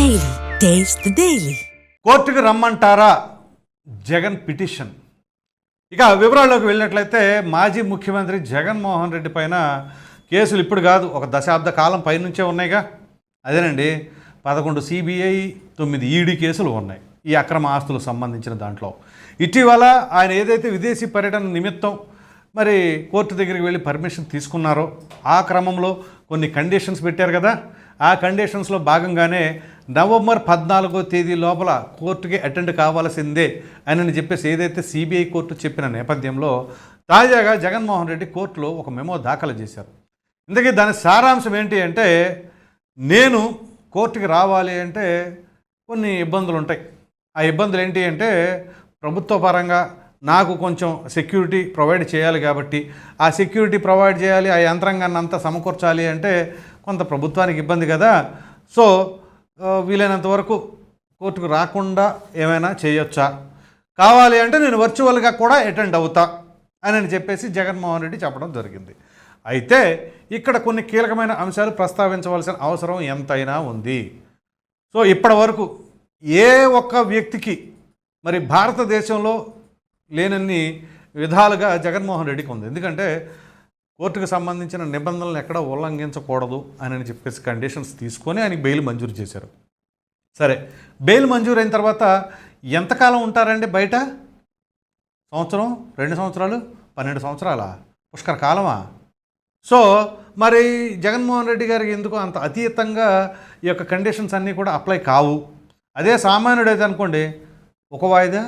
Daily taste daily కోర్టుకు రమ్మంటారా? Jagan petition. ఇక వివరాల్లోకి వెళ్ళినట్లయితే మాజీ ముఖ్యమంత్రి జగన్మోహన్ రెడ్డి పైన కేసులు ఇప్పుడు కాదు ఒక దశాబ్ద కాలం పైనుంచే ఉన్నాయిగా. అదేనండి పదకొండు సిబిఐ తొమ్మిది ఈడీ కేసులు ఉన్నాయి ఈ అక్రమ ఆస్తులకు సంబంధించిన దాంట్లో. ఇటీవల ఆయన ఏదైతే విదేశీ పర్యటన నిమిత్తం మరి కోర్టు దగ్గరికి వెళ్ళి పర్మిషన్ తీసుకున్నారో ఆ క్రమంలో కొన్ని కండిషన్స్ పెట్టారు కదా. ఆ కండిషన్స్లో భాగంగానే నవంబర్ పద్నాలుగో తేదీ లోపల కోర్టుకి అటెండ్ కావాల్సిందే అని చెప్పేసి ఏదైతే సిబిఐ కోర్టు చెప్పిన నేపథ్యంలో తాజాగా జగన్మోహన్ రెడ్డి కోర్టులో ఒక మెమో దాఖలు చేశారు. ఇందుకే దాని సారాంశం ఏంటి అంటే నేను కోర్టుకి రావాలి అంటే కొన్ని ఇబ్బందులు ఉంటాయి. ఆ ఇబ్బందులు ఏంటి అంటే ప్రభుత్వ పరంగా నాకు కొంచెం సెక్యూరిటీ ప్రొవైడ్ చేయాలి కాబట్టి ఆ సెక్యూరిటీ ప్రొవైడ్ చేయాలి ఆ యంత్రాంగాన్ని అంతా సమకూర్చాలి అంటే కొంత ప్రభుత్వానికి ఇబ్బంది కదా. సో వీలైనంత వరకు కోర్టుకు రాకుండా ఏమైనా చేయొచ్చా? కావాలి అంటే నేను వర్చువల్గా కూడా అటెండ్ అవుతా అని అని చెప్పేసి జగన్మోహన్ రెడ్డి చెప్పడం జరిగింది. అయితే ఇక్కడ కొన్ని కీలకమైన అంశాలు ప్రస్తావించవలసిన అవసరం ఎంతైనా ఉంది. సో ఇప్పటి వరకు ఏ ఒక్క వ్యక్తికి మరి భారతదేశంలో లేనన్ని విధాలుగా జగన్మోహన్ రెడ్డికి ఉంది. ఎందుకంటే కోర్టుకు సంబంధించిన నిబంధనలను ఎక్కడ ఉల్లంఘించకూడదు అని అని చెప్పేసి కండిషన్స్ తీసుకొని ఆయనకి బెయిల్ మంజూరు చేశారు. సరే బెయిల్ మంజూరు అయిన తర్వాత ఎంతకాలం ఉంటారండి బయట? సంవత్సరం? రెండు సంవత్సరాలు? పన్నెండు సంవత్సరాలా? పుష్కర కాలమా? సో మరి జగన్మోహన్ రెడ్డి గారికి ఎందుకు అంత అతీతంగా ఈ యొక్క కండిషన్స్ అన్నీ కూడా అప్లై కావు? అదే సామాన్యుడు అయితే అనుకోండి ఒక వాయిదా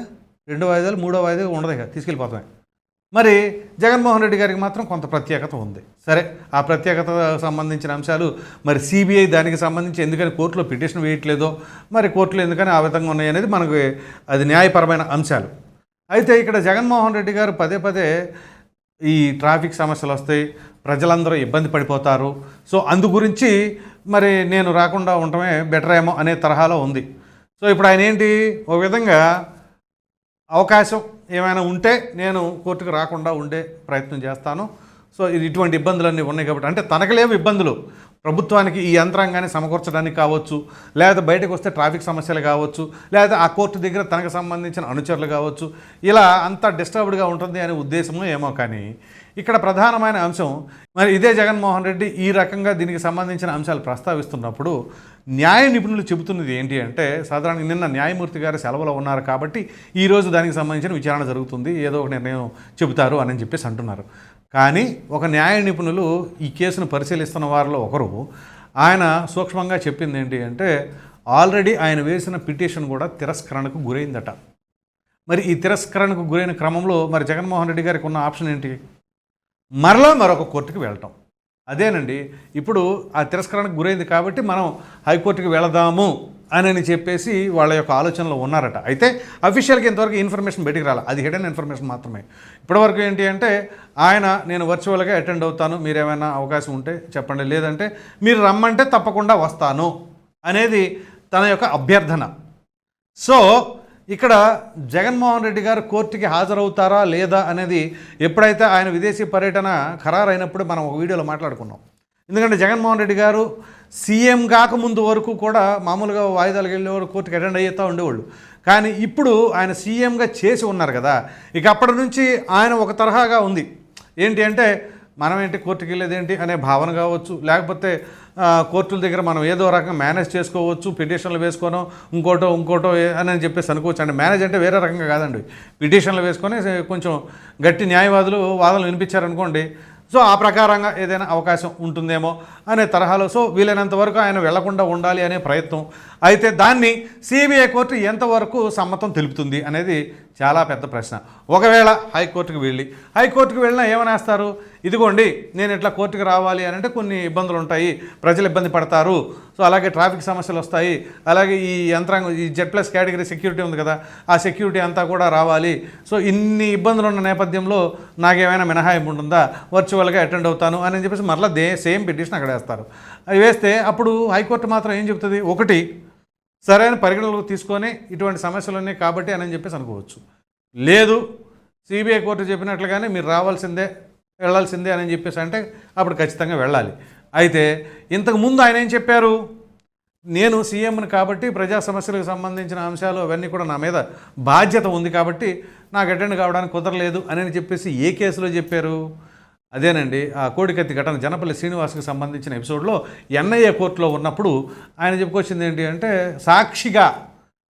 రెండు వాయిదాలు మూడో వాయిదా ఉండదు ఇక తీసుకెళ్ళిపోతామే. మరి జగన్మోహన్ రెడ్డి గారికి మాత్రం కొంత ప్రత్యేకత ఉంది. సరే ఆ ప్రత్యేకత సంబంధించిన అంశాలు మరి సిబిఐ దానికి సంబంధించి ఎందుకని కోర్టులో పిటిషన్ వేయట్లేదో మరి కోర్టులో ఎందుకని ఆ విధంగా ఉన్నాయి అనేది మనకు అది న్యాయపరమైన అంశాలు. అయితే ఇక్కడ జగన్మోహన్ రెడ్డి గారు పదే పదే ఈ ట్రాఫిక్ సమస్యలు వస్తాయి ప్రజలందరూ ఇబ్బంది పడిపోతారు. సో అందు గురించి మరి నేను రాకుండా ఉండటమే బెటర్ ఏమో అనే తరహాలో ఉంది. సో ఇప్పుడు ఆయన ఏంటి? ఒక విధంగా అవకాశం ఏమైనా ఉంటే నేను కోర్టుకు రాకుండా ఉండే ప్రయత్నం చేస్తాను. సో ఇది ఇటువంటి ఇబ్బందులన్నీ ఉన్నాయి కాబట్టి అంటే తనకు లేవు ఇబ్బందులు. ప్రభుత్వానికి ఈ యంత్రాంగాన్ని సమకూర్చడానికి కావచ్చు లేదా బయటకు వస్తే ట్రాఫిక్ సమస్యలు కావచ్చు లేదా ఆ కోర్టు దగ్గర తనకు సంబంధించిన అనుచరులు కావచ్చు ఇలా అంత డిస్టర్బ్డ్గా ఉంటుంది అనే ఉద్దేశము ఏమో కానీ ఇక్కడ ప్రధానమైన అంశం మరి ఇదే జగన్మోహన్ రెడ్డి ఈ రకంగా దీనికి సంబంధించిన అంశాలు ప్రస్తావిస్తున్నప్పుడు న్యాయ నిపుణులు చెబుతున్నది ఏంటి అంటే సాధారణంగా నిన్న న్యాయమూర్తి గారు సెలవులో ఉన్నారు కాబట్టి ఈరోజు దానికి సంబంధించిన విచారణ జరుగుతుంది ఏదో ఒక నిర్ణయం చెబుతారు అని చెప్పేసి అంటున్నారు. కానీ ఒక న్యాయ నిపుణులు ఈ కేసును పరిశీలిస్తున్న వారిలో ఒకరు ఆయన సూక్ష్మంగా చెప్పింది ఏంటి అంటే ఆల్రెడీ ఆయన వేసిన పిటిషన్ కూడా తిరస్కరణకు గురైందట. మరి ఈ తిరస్కరణకు గురైన క్రమంలో మరి జగన్మోహన్ రెడ్డి గారికి ఉన్న ఆప్షన్ ఏంటి? మరలా మరొక కోర్టుకి వెళ్ళటం అదేనండి ఇప్పుడు ఆ తిరస్కరణకు గురైంది కాబట్టి మనం హైకోర్టుకి వెళదాము అని చెప్పేసి వాళ్ళ యొక్క ఆలోచనలో ఉన్నారట. అయితే అఫీషియల్కి ఇంతవరకు ఇన్ఫర్మేషన్ బయటికి రాలి. అది హిడెన్ ఇన్ఫర్మేషన్ మాత్రమే. ఇప్పటివరకు ఏంటి అంటే ఆయన నేను వర్చువల్గా అటెండ్ అవుతాను. మీరు ఏమైనా అవకాశం ఉంటే చెప్పండి. లేదంటే మీరు రమ్మంటే తప్పకుండా వస్తాను. అనేది తన యొక్క అభ్యర్థన. సో ఇక్కడ జగన్మోహన్ రెడ్డి గారు కోర్టుకి హాజరవుతారా లేదా అనేది ఎప్పుడైతే ఆయన విదేశీ పర్యటన ఖరారైనప్పుడు మనం ఒక వీడియోలో మాట్లాడుకున్నాం. ఎందుకంటే జగన్మోహన్ రెడ్డి గారు సీఎం కాకముందు వరకు కూడా మామూలుగా వాయిదాలకు వెళ్ళేవారు కోర్టుకి అటెండ్ అయ్యేస్తూ ఉండేవాళ్ళు. కానీ ఇప్పుడు ఆయన సీఎంగా చేసి ఉన్నారు కదా. ఇక అప్పటి నుంచి ఆయన ఒక తరహాగా ఉంది. ఏంటి అంటే మనం ఏంటి కోర్టుకి వెళ్ళేది ఏంటి అనే భావన కావచ్చు లేకపోతే కోర్టుల దగ్గర మనం ఏదో రకంగా మేనేజ్ చేసుకోవచ్చు పిటిషన్లు వేసుకోను ఇంకోటో ఇంకోటో అని చెప్పేసి అనుకోవచ్చు. అండి మేనేజ్ అంటే వేరే రకంగా కాదండి. పిటిషన్లు వేసుకొని కొంచెం గట్టి న్యాయవాదులు వాదనలు వినిపించారనుకోండి సో ఆ ప్రకారంగా ఏదైనా అవకాశం ఉంటుందేమో అనే తరహాలో సో వీలైనంత వరకు ఆయన వెళ్ళకుండా ఉండాలి అనే ప్రయత్నం. అయితే దాన్ని సిబిఐ కోర్టు ఎంతవరకు సమ్మతం తెలుపుతుంది అనేది చాలా పెద్ద ప్రశ్న. ఒకవేళ హైకోర్టుకు వెళ్ళి హైకోర్టుకు వెళ్ళినా ఏమనేస్తారు? ఇదిగోండి నేను ఇట్లా కోర్టుకు రావాలి అని అంటే కొన్ని ఇబ్బందులు ఉంటాయి ప్రజలు ఇబ్బంది పడతారు. సో అలాగే ట్రాఫిక్ సమస్యలు వస్తాయి. అలాగే ఈ యంత్రాంగం ఈ జెడ్ ప్లస్ కేటగిరీ సెక్యూరిటీ ఉంది కదా ఆ సెక్యూరిటీ అంతా కూడా రావాలి. సో ఇన్ని ఇబ్బందులు ఉన్న నేపథ్యంలో నాకేమైనా మినహాయింపు ఉంటుందా? వర్చువల్గా అటెండ్ అవుతాను అని చెప్పేసి మరలా దే సేమ్ పిటిషన్ అక్కడ వేస్తారు. అది వేస్తే అప్పుడు హైకోర్టు మాత్రం ఏం చెప్తుంది ఒకటి సరైన పరిగణలోకి తీసుకొని ఇటువంటి సమస్యలు ఉన్నాయి కాబట్టి అని చెప్పేసి అనుకోవచ్చు. లేదు సిబిఐ కోర్టు చెప్పినట్లుగానే మీరు రావాల్సిందే వెళ్ళాల్సిందే అని చెప్పేసి అంటే అప్పుడు ఖచ్చితంగా వెళ్ళాలి. అయితే ఇంతకుముందు ఆయన ఏం చెప్పారు? నేను సీఎంని కాబట్టి ప్రజా సమస్యలకు సంబంధించిన అంశాలు అవన్నీ కూడా నా మీద బాధ్యత ఉంది కాబట్టి నాకు అటెండ్ కావడానికి కుదరలేదు అని చెప్పేసి ఏ కేసులో చెప్పారు? అదేనండి. ఆ కోడికత్తి ఘటన జనపల్లి శ్రీనివాస్కి సంబంధించిన ఎపిసోడ్లో ఎన్ఐఏ కోర్టులో ఉన్నప్పుడు ఆయన చెప్పుకొచ్చింది ఏంటి అంటే సాక్షిగా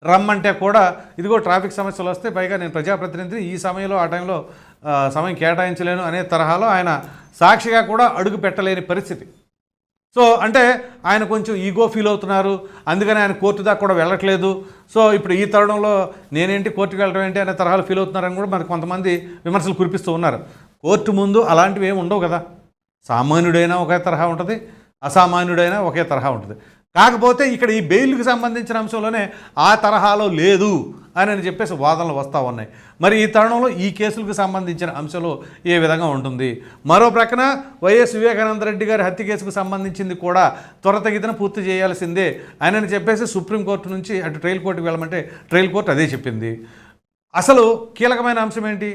రమ్మంటే కూడా ఇదిగో ట్రాఫిక్ సమస్యలు వస్తే పైగా నేను ప్రజాప్రతినిధిని ఈ సమయంలో ఆ టైంలో సమయం కేటాయించలేను అనే తరహాలో ఆయన సాక్షిగా కూడా అడుగు పెట్టలేని పరిస్థితి. సో అంటే ఆయన కొంచెం ఈగో ఫీల్ అవుతున్నారు. అందుకని ఆయన కోర్టు దాకా కూడా వెళ్ళట్లేదు. సో ఇప్పుడు ఈ తరుణంలో నేనేంటి కోర్టుకు వెళ్ళడం ఏంటి అనే తరహాలు ఫీల్ అవుతున్నారని కూడా మనకు కొంతమంది విమర్శలు కురిపిస్తూ ఉన్నారు. కోర్టు ముందు అలాంటివి ఏమి ఉండవు కదా. సామాన్యుడైనా ఒకే తరహా ఉంటుంది అసామాన్యుడైనా ఒకే తరహా ఉంటుంది. కాకపోతే ఇక్కడ ఈ బెయిల్కి సంబంధించిన అంశంలోనే ఆ తరహాలో లేదు అని అని చెప్పేసి వాదనలు వస్తూ ఉన్నాయి. మరి ఈ తరుణంలో ఈ కేసులకు సంబంధించిన అంశంలో ఏ విధంగా ఉంటుంది? మరో ప్రక్కన వైఎస్ వివేకానంద రెడ్డి గారి హత్య కేసుకు సంబంధించింది కూడా త్వరతగితన పూర్తి చేయాల్సిందే అని అని చెప్పేసి సుప్రీంకోర్టు నుంచి అటు ట్రయల్ కోర్టుకు వెళ్ళమంటే ట్రయల్ కోర్టు అదే చెప్పింది. అసలు కీలకమైన అంశం ఏంటి?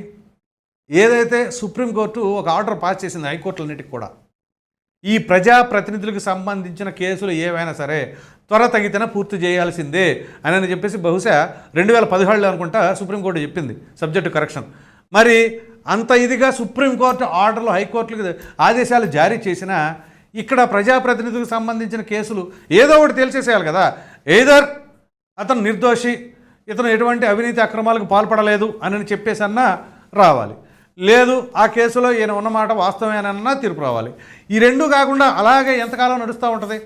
ఏదైతే సుప్రీంకోర్టు ఒక ఆర్డర్ పాస్ చేసింది హైకోర్టులన్నిటికి కూడా ఈ ప్రజాప్రతినిధులకు సంబంధించిన కేసులు ఏవైనా సరే త్వరతగితన పూర్తి చేయాల్సిందే అని అని చెప్పేసి బహుశా రెండు వేల పదిహేడులో అనుకుంటా సుప్రీంకోర్టు చెప్పింది సబ్జెక్టు కరెక్షన్ మరి అంత ఇదిగా సుప్రీంకోర్టు ఆర్డర్లు హైకోర్టులకు ఆదేశాలు జారీ చేసినా ఇక్కడ ప్రజాప్రతినిధులకు సంబంధించిన కేసులు ఏదో ఒకటి తేల్చేసేయాలి కదా. ఏదర్ అతను నిర్దోషి ఇతను ఎటువంటి అవినీతి అక్రమాలకు పాల్పడలేదు అని చెప్పేసన్నా రావాలి. లేదు ఆ కేసులో ఈయన ఉన్నమాట వాస్తవేనన్నా తీర్పు రావాలి. ఈ రెండు కాకుండా అలాగే ఎంతకాలం నడుస్తూ ఉంటుంది?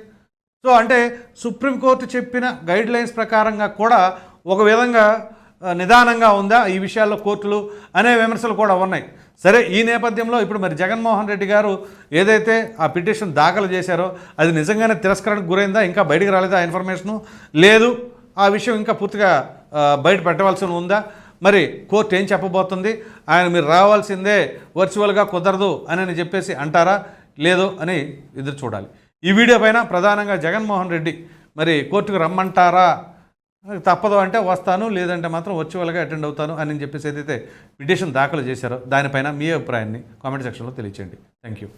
సో అంటే సుప్రీంకోర్టు చెప్పిన గైడ్ లైన్స్ ప్రకారంగా కూడా ఒక విధంగా నిదానంగా ఉందా ఈ విషయాల్లో కోర్టులు అనే విమర్శలు కూడా ఉన్నాయి. సరే ఈ నేపథ్యంలో ఇప్పుడు మరి జగన్మోహన్ రెడ్డి గారు ఏదైతే ఆ పిటిషన్ దాఖలు చేశారో అది నిజంగానే తిరస్కరణకు గురైందా? ఇంకా బయటికి రాలేదా ఆ ఇన్ఫర్మేషను? లేదు ఆ విషయం ఇంకా పూర్తిగా బయట పెట్టవలసి ఉందా? మరి కోర్టు ఏం చెప్పబోతుంది? ఆయన మీరు రావాల్సిందే వర్చువల్గా కుదరదు అని అని చెప్పేసి అంటారా? లేదో అని ఎదురు చూడాలి. ఈ వీడియో పైన ప్రధానంగా జగన్మోహన్ రెడ్డి మరి కోర్టుకు రమ్మంటారా? తప్పదు అంటే వస్తాను లేదంటే మాత్రం వర్చువల్గా అటెండ్ అవుతాను అని చెప్పేసి ఏదైతే పిటిషన్ దాఖలు చేశారో దానిపైన మీ అభిప్రాయాన్ని కామెంట్ సెక్షన్లో తెలియచేయండి. Thank you.